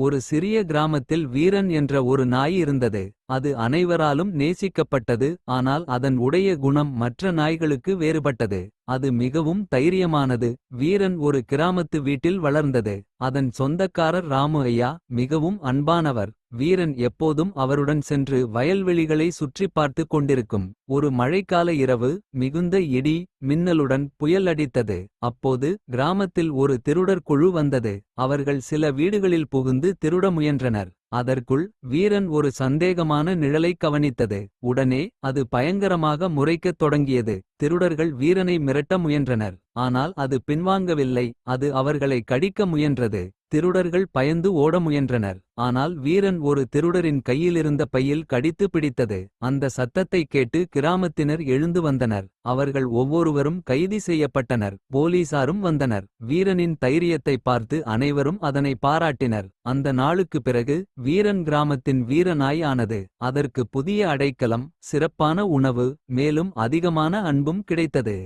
ஒரு சிறிய கிராமத்தில் வீரன் என்ற ஒரு நாய் இருந்தது. அது அனைவராலும் நேசிக்கப்பட்டது ஆனால் அதன் உடைய குணம் மற்ற நாய்களுக்கு வேறுபட்டது. அது மிகவும் தைரியமானது வீரன் ஒரு கிராமத்து வீட்டில் வளர்ந்தது. அதன் சொந்தக்காரர் ராமு ஐயா மிகவும் அன்பானவர். வீரன் எப்போதும் அவருடன் சென்று வயல்வெளிகளை சுற்றிப் பார்த்து கொண்டிருக்கும். ஒரு மழைக்கால இரவு மிகுந்த இடி மின்னலுடன் புயல் அடித்தது. அப்போது கிராமத்தில் ஒரு திருடர் குழு வந்தது. அவர்கள் சில வீடுகளில் புகுந்து திருட முயன்றனர். அதற்குள் வீரன் ஒரு சந்தேகமான நிழலைக் கவனித்தது. உடனே அது பயங்கரமாக முறைக்கத் தொடங்கியது. திருடர்கள் வீரனை மிரட்ட முயன்றனர். ஆனால் அது பின்வாங்கவில்லை அது அவர்களை கடிக்க முயன்றது. திருடர்கள் பயந்து ஓட முயன்றனர். ஆனால் வீரன் ஒரு திருடரின் கையிலிருந்த பையில் கடித்து பிடித்தது. அந்த சத்தத்தைக் கேட்டு கிராமத்தினர் எழுந்து வந்தனர். அவர்கள் ஒவ்வொருவரும் கைது செய்யப்பட்டனர். போலீசாரும் வந்தனர். வீரனின் தைரியத்தை பார்த்து அனைவரும் அதனை பாராட்டினர். அந்த நாளுக்குப் பிறகு வீரன் கிராமத்தின் வீரனாய் ஆனது. அதற்கு புதிய அடைக்கலம் சிறப்பான உணவு மேலும் அதிகமான அன்பும் கிடைத்தது.